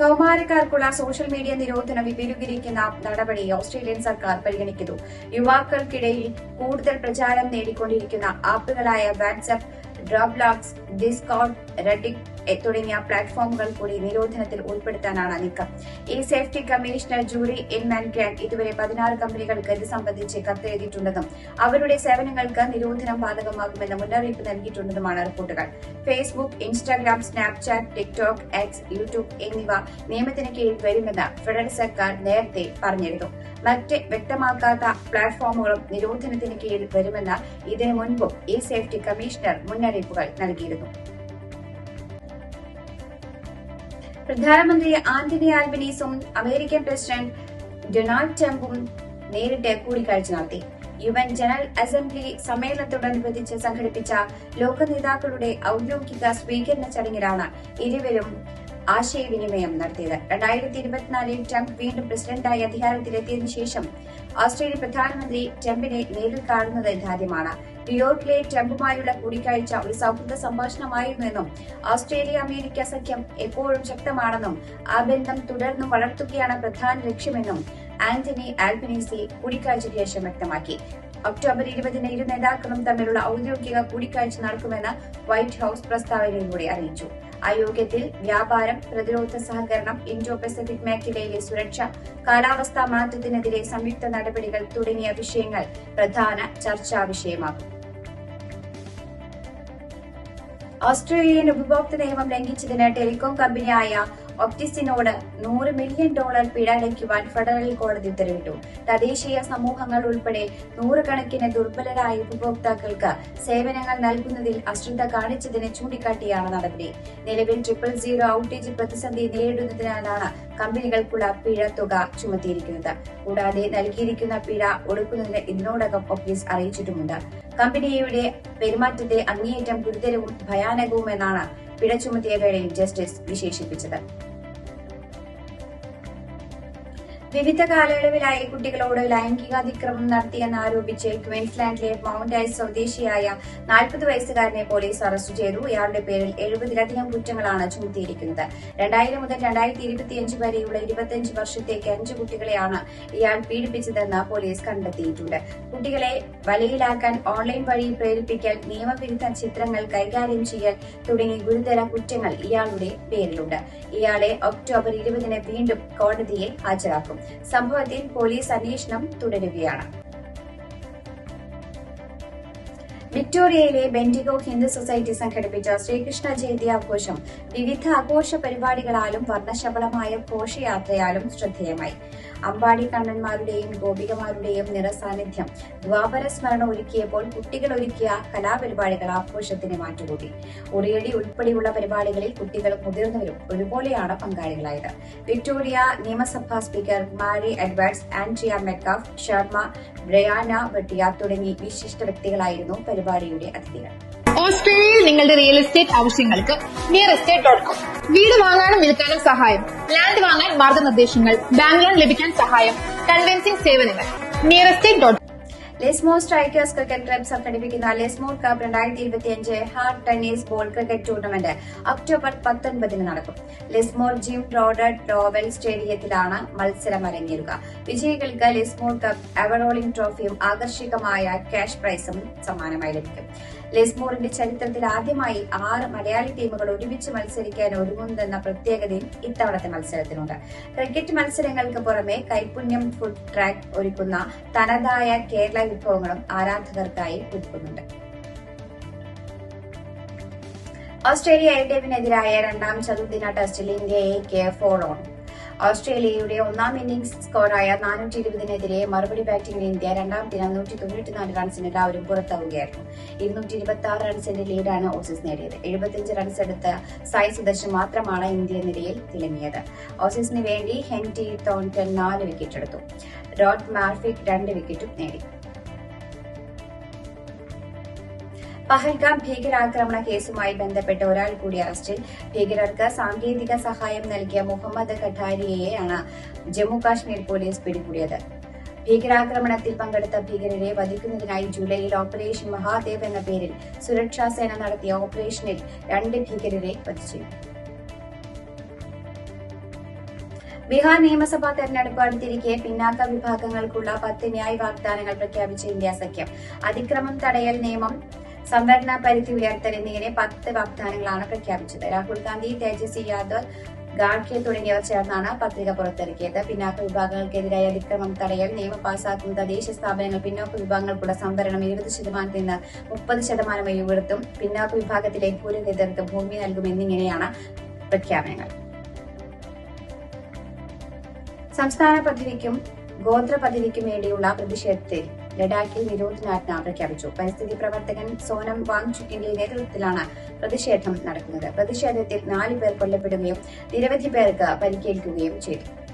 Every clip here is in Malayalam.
കൗമാരക്കാർക്കുള്ള സോഷ്യൽ മീഡിയ നിരോധനം വിപുലീകരിക്കുന്ന നടപടി ഓസ്ട്രേലിയൻ സർക്കാർ പരിഗണിക്കുന്നു. യുവാക്കൾക്കിടയിൽ കൂടുതൽ പ്രചാരം നേടിക്കൊണ്ടിരിക്കുന്ന ആപ്പുകളായ വാട്സ്ആപ്പ് ഡ്രോബ്ലോക്സ് ഡിസ്കൗണ്ട് റെഡിക് തുടങ്ങിയ പ്ലാറ്റ്ഫോമുകൾ കൂടി നിരോധനത്തിൽ ഉൾപ്പെടുത്താനാണ് നീക്കം. ഈ സേഫ്റ്റി കമ്മീഷണർ ജൂറി എൻ മാൻഗ്രാൻ ഇതുവരെ പതിനാറ് കമ്പനികൾക്ക് ഇത് സംബന്ധിച്ച് കത്തെഴുതിയിട്ടുണ്ടെന്നും അവരുടെ സേവനങ്ങൾക്ക് നിരോധനം ബാധകമാകുമെന്ന മുന്നറിയിപ്പ് നൽകിയിട്ടുണ്ടെന്നുമാണ് റിപ്പോർട്ടുകൾ. Facebook Instagram Snapchat TikTok X YouTube എന്നിവ നിയമത്തിന് കീഴിൽ വരുമെന്ന് ഫെഡറൽ സർക്കാർ നേരത്തെ പറഞ്ഞിരുന്നു. മറ്റ് വ്യക്തമാക്കാത്ത പ്ലാറ്റ്ഫോമുകളും നിരോധനത്തിന് കീഴിൽ വരുമെന്ന് ഇതിനു മുൻപും ഈ സേഫ്റ്റി കമ്മീഷണർ മുന്നറിയിപ്പുകൾ നൽകിയിരുന്നു. പ്രധാനമന്ത്രി ആന്റണി ആൽബനീസും അമേരിക്കൻ പ്രസിഡന്റ് ഡൊണാൾഡ് ട്രംപും നേരിട്ട് കൂടിക്കാഴ്ച നടത്തി. യു എൻ ജനറൽ അസംബ്ലി സമ്മേളനത്തോടനുബന്ധിച്ച് സംഘടിപ്പിച്ച ലോക നേതാക്കളുടെ ഔദ്യോഗിക സ്വീകരണ ചടങ്ങിലാണ് ഇരുവരും ആശയവിനിമയം നടത്തിയത്. രണ്ടായിരത്തി ഇരുപത്തിനാലിൽ ട്രംപ് വീണ്ടും പ്രസിഡന്റായി അധികാരത്തിലെത്തിയതിനു ശേഷം ഓസ്ട്രേലിയ പ്രധാനമന്ത്രി ട്രംപിനെ നേരിൽ കാണുന്നത് ധാര്യമാണ് ന്യൂയോർക്കിലെ ട്രംപുമായുള്ള കൂടിക്കാഴ്ച ഒരു സൗഹൃദ സംഭാഷണമായിരുന്നെന്നും ഓസ്ട്രേലിയ അമേരിക്ക സഖ്യം എപ്പോഴും ശക്തമാണെന്നും ആ ബന്ധം തുടർന്നും വളർത്തുകയാണ് പ്രധാന ലക്ഷ്യമെന്നും ആന്റണി ആൽബനീസി കൂടിക്കാഴ്ചയ്ക്ക് ശേഷം വ്യക്തമാക്കി. ഒക്ടോബർ ഇരുപതിന് ഇരു നേതാക്കളും തമ്മിലുള്ള ഔദ്യോഗിക കൂടിക്കാഴ്ച നടക്കുമെന്ന് വൈറ്റ് ഹൌസ് പ്രസ്താവനയിലൂടെ അറിയിച്ചു. ആ യോഗത്തിൽ വ്യാപാരം പ്രതിരോധ സഹകരണം ഇൻഡോ പസഫിക് മേഖലയിലെ സുരക്ഷ കാലാവസ്ഥാ മാറ്റത്തിനെതിരെ സംയുക്ത നടപടികൾ തുടങ്ങിയ വിഷയങ്ങൾ പ്രധാന ചർച്ചാ വിഷയമാകും. ഓസ്ട്രേലിയൻ ഉപഭോക്തൃ നിയമം ലംഘിച്ചതിന് ടെലികോം കമ്പനിയായ ഒപ്റ്റിസിനോട് നൂറ് മില്യൺ ഡോളർ പിഴ അടയ്ക്കുവാൻ ഫെഡറൽ കോടതി ഉത്തരവിട്ടു. തദ്ദേശീയ സമൂഹങ്ങൾ ഉൾപ്പെടെ നൂറുകണക്കിന് ദുർബലരായ ഉപഭോക്താക്കൾക്ക് സേവനങ്ങൾ നൽകുന്നതിൽ അശ്രദ്ധ കാണിച്ചതിന് ചൂണ്ടിക്കാട്ടിയാണ് നടപടി. നിലവിൽ ട്രിപ്പിൾ സീറോ ഔട്ടേജ് പ്രതിസന്ധി നേരിടുന്നതിനാലാണ് കമ്പനികൾക്കുള്ള പിഴ തുക ചുമത്തിയിരിക്കുന്നത്. കൂടാതെ നൽകിയിരിക്കുന്ന പിഴ ഒടുക്കുന്നതിന് ഇതിനോടകം ഓഫീസ് അറിയിച്ചിട്ടുമുണ്ട്. കമ്പനിയുടെ പെരുമാറ്റത്തെ അങ്ങേയറ്റം ഗുരുതരവും ഭയാനകവുമെന്നാണ് പിഴ ചുമത്തിയ വേളയിൽ ജസ്റ്റിസ് വിശേഷിപ്പിച്ചത്. വിവിധ കാലയളവിലായി കുട്ടികളോട് ലൈംഗികാതിക്രമം നടത്തിയെന്ന് ആരോപിച്ച് ക്വീൻസ്ലാൻഡിലെ മൗണ്ട് ഐസ് സ്വദേശിയായ നാൽപ്പത് വയസ്സുകാരനെ പോലീസ് അറസ്റ്റ് ചെയ്തു. ഇയാളുടെ പേരിൽ എഴുപതിലധികം കുറ്റങ്ങളാണ് ചുമത്തിയിരിക്കുന്നത്. രണ്ടായിരം മുതൽ രണ്ടായിരത്തി ഇരുപത്തിയഞ്ച് വരെയുള്ള ഇരുപത്തിയഞ്ച് വർഷത്തേക്ക് അഞ്ച് കുട്ടികളെയാണ് ഇയാൾ പീഡിപ്പിച്ചതെന്ന് പോലീസ് കണ്ടെത്തിയിട്ടുണ്ട്. കുട്ടികളെ വലയിലാക്കാൻ ഓൺലൈൻ വഴി പ്രേരിപ്പിക്കൽ നിയമവിരുദ്ധ ചിത്രങ്ങൾ കൈകാര്യം ചെയ്യൽ തുടങ്ങി ഗുരുതര കുറ്റങ്ങൾ ഇയാളുടെ പേരിലുണ്ട്. ഇയാളെ ഒക്ടോബർ ഇരുപതിന് വീണ്ടും കോടതിയിൽ ഹാജരാക്കും. സംഭവത്തിൽ പോലീസ് അന്വേഷണം തുടരുകയാണ്. വിക്ടോറിയയിലെ ബെൻഡിഗോ ഹിന്ദു സൊസൈറ്റി സംഘടിപ്പിച്ച ശ്രീകൃഷ്ണ ജയന്തി ആഘോഷം വിവിധ ആഘോഷ പരിപാടികളാലും വർണശബളമായ ഘോഷയാത്രയാലും ശ്രദ്ധേയമായി. അമ്പാടി കണ്ണന്മാരുടെയും ഗോപികമാരുടെയും നിറസാന്നിധ്യം. ദ്വാപര സ്മരണ ഒരുക്കിയപ്പോൾ കുട്ടികൾ ഒരുക്കിയ കലാപരിപാടികൾ ആഘോഷത്തിന് മാറ്റുകൂട്ടി. ഉറിയടി ഉൾപ്പെടെയുള്ള പരിപാടികളിൽ കുട്ടികളും മുതിർന്നവരും ഒരുപോലെയാണ് പങ്കാളികളായത്. വിക്ടോറിയ നിയമസഭാ speaker Maree Edwards Andrea Metcalf Sharma Brianna ബട്ടിയ തുടങ്ങി വിശിഷ്ട വ്യക്തികളായിരുന്നു പരിപാടിയുടെ അതിഥികൾ. ഓസ്ട്രേലിയയിൽ നിങ്ങളുടെ റിയൽ എസ്റ്റേറ്റ് ആവശ്യങ്ങൾക്ക് നിയർ എസ്റ്റേറ്റ് ഡോട്ട് കോം വീട് വാങ്ങാനും വിൽക്കാനും സഹായം. ലാൻഡ് വാങ്ങാൻ മാർഗനിർദ്ദേശങ്ങൾ. ബാങ്ക് ലോൺ ലഭിക്കാൻ സഹായം. കൺവെൻസിംഗ് സേവനങ്ങൾ. Near estate dot Lismore Strikers cricket club സംഘടിപ്പിക്കുന്ന ലെസ്മോർ കപ്പ് രണ്ടായിരത്തി ഇരുപത്തിയഞ്ച് hard tennis ball cricket tournament October പത്തൊൻപതിന് നടക്കും. ലെസ്മോർ ജിം ട്രോഡ് ട്രോവൽ സ്റ്റേഡിയത്തിലാണ് മത്സരം അരങ്ങേറുക. വിജയികൾക്ക് ലെസ്മോർ കപ്പ് എവറോളിംഗ് ട്രോഫിയും ആകർഷകമായ ക്യാഷ് പ്രൈസും സമ്മാനമായി ലഭിക്കും. ലെസ്മോറിന്റെ ചരിത്രത്തിൽ ആദ്യമായി ആറ് മലയാളി ടീമുകൾ ഒരുമിച്ച് മത്സരിക്കാൻ ഒരുങ്ങുന്നതെന്ന പ്രത്യേകതയും ഇത്തവണത്തെ മത്സരത്തിനുണ്ട്. ക്രിക്കറ്റ് മത്സരങ്ങൾക്ക് പുറമെ കൈപുണ്യം ഫുഡ് ട്രാക്ക് ഒരുക്കുന്ന തനതായ കേരള വിഭവങ്ങളും ആരാധകർക്കായി ഒരുക്കുന്നുണ്ട്. ഓസ്ട്രേലിയ എ ടീമിനെതിരായ രണ്ടാം ചതുർദിന ടെസ്റ്റിൽ ഇന്ത്യയെ കെ ഓൺ. ഓസ്ട്രേലിയയുടെ ഒന്നാം ഇന്നിംഗ്സ് സ്കോറായ നാനൂറ്റി ഇരുപതിനെതിരെ മറുപടി ബാറ്റിംഗിൽ ഇന്ത്യ രണ്ടാം ദിനം നൂറ്റി തൊണ്ണൂറ്റിനാല് റൺസിന് എല്ലാവരും പുറത്താവുകയായിരുന്നു. ഇരുന്നൂറ്റി ഇരുപത്തി ആറ് റൺസിന്റെ ലീഡാണ് ഓസീസ് നേടിയത്. എഴുപത്തിയഞ്ച് റൺസ് എടുത്ത സായി സുദർശൻ മാത്രമാണ് ഇന്ത്യ നിരയിൽ തിളങ്ങിയത്. ഓസീസിന് വേണ്ടി ഹെന്റി തോൺടൺ നാല് വിക്കറ്റ് എടുത്തു. റോഡ് മാർഫിക് രണ്ട് വിക്കറ്റും നേടി. പഹൽഗാം ഭീകരാക്രമണ കേസുമായി ബന്ധപ്പെട്ട് ഒരാൾ കൂടി അറസ്റ്റിൽ. ഭീകരർക്ക് സാങ്കേതിക സഹായം നൽകിയ മുഹമ്മദ് കഠാരിയെയാണ് ജമ്മു കാശ്മീർ പോലീസ് പിടികൂടിയത്. ഭീകരാക്രമണത്തിൽ പങ്കെടുത്ത ഭീകരരെ വധിക്കുന്നതിനായി ജൂലൈയിൽ ഓപ്പറേഷൻ മഹാദേവ് എന്ന പേരിൽ സുരക്ഷാ സേന നടത്തിയ ഓപ്പറേഷനിൽ രണ്ട് ഭീകരരെ വധിച്ചു. ബീഹാർ നിയമസഭാ തെരഞ്ഞെടുപ്പ് അടുത്തിരിക്കെ പിന്നാക്ക വിഭാഗങ്ങൾക്കുള്ള പത്ത് ന്യായ വാഗ്ദാനങ്ങൾ പ്രഖ്യാപിച്ച ഇന്ത്യ സഖ്യം. അതിക്രമം തടയൽ നിയമം സംവരണ പരിധി ഉയർത്തൽ എന്നിങ്ങനെ പത്ത് വാഗ്ദാനങ്ങളാണ് പ്രഖ്യാപിച്ചത്. രാഹുൽ ഗാന്ധി തേജസ്വി യാദവ് ഗാഡ്കെ തുടങ്ങിയവർ ചേർന്നാണ് പത്രിക പുറത്തിറക്കിയത്. പിന്നാക്ക വിഭാഗങ്ങൾക്കെതിരായ അതിക്രമം തടയൽ നിയമം പാസാക്കുന്ന തദ്ദേശ സ്ഥാപനങ്ങൾ പിന്നോക്ക വിഭാഗങ്ങൾക്കുള്ള സംവരണം ഇരുപത് ശതമാനത്തിൽ നിന്ന് മുപ്പത് ശതമാനം ഉയർത്തും. പിന്നാക്ക വിഭാഗത്തിലെ ഭൂരഹിതർക്ക് ഭൂമി നൽകും എന്നിങ്ങനെയാണ് പ്രഖ്യാപനങ്ങൾ. സംസ്ഥാന പദ്ധതിക്കും ഗോത്ര പദ്ധതിക്കും വേണ്ടിയുള്ള പ്രതിഷേധത്തിൽ ലഡാക്കിൽ നിരോധനാജ്ഞ പ്രഖ്യാപിച്ചു. പരിസ്ഥിതി പ്രവർത്തകൻ സോനം വാങ്ചുക്കിന്റെ നേതൃത്വത്തിലാണ് പ്രതിഷേധം നടക്കുന്നത്. പ്രതിഷേധത്തിൽ നാല് പേർ കൊല്ലപ്പെടുകയും നിരവധി പേർക്ക് പരിക്കേൽക്കുകയും ചെയ്തു.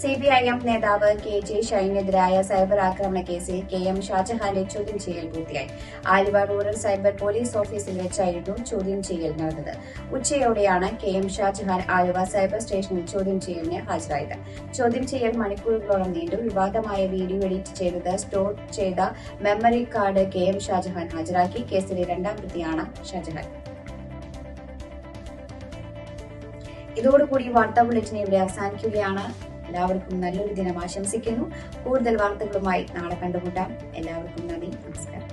സിപിഐഎം നേതാവ് കെ ജെ ഷൈനെതിരായ സൈബർ ആക്രമണ കേസിൽ കെ എം ഷാജഹാന്റെ ചോദ്യം ചെയ്യൽ പൂർത്തിയായി. ആലുവ റൂറൽ സൈബർ പോലീസ് ഓഫീസിൽ വെച്ചായിരുന്നു ചോദ്യം ചെയ്യൽ നടന്നത്. ഉച്ചയോടെയാണ് K M Shajahan Aluva cyber സ്റ്റേഷനിൽ ചോദ്യം ചെയ്യലിന് ഹാജരായത്. ചോദ്യം ചെയ്യൽ മണിക്കൂറുകളോളം നീണ്ടു വിവാദമായ വീഡിയോ എഡിറ്റ് ചെയ്തത് സ്റ്റോർ ചെയ്ത memory card K M Shajahan ഹാജരാക്കി. കേസിലെ രണ്ടാം പ്രതിയാണ് ഷാജഹാൻ. ഇതോടുകൂടി വാർത്താ ബുള്ളറ്റിൻ ഇവിടെ അവസാനിക്കുകയാണ്. എല്ലാവർക്കും നല്ലൊരു ദിനം ആശംസിക്കുന്നു. കൂടുതൽ വാർത്തകളുമായി നാളെ കണ്ടുമുട്ടാം. എല്ലാവർക്കും നന്ദി. നമസ്കാരം.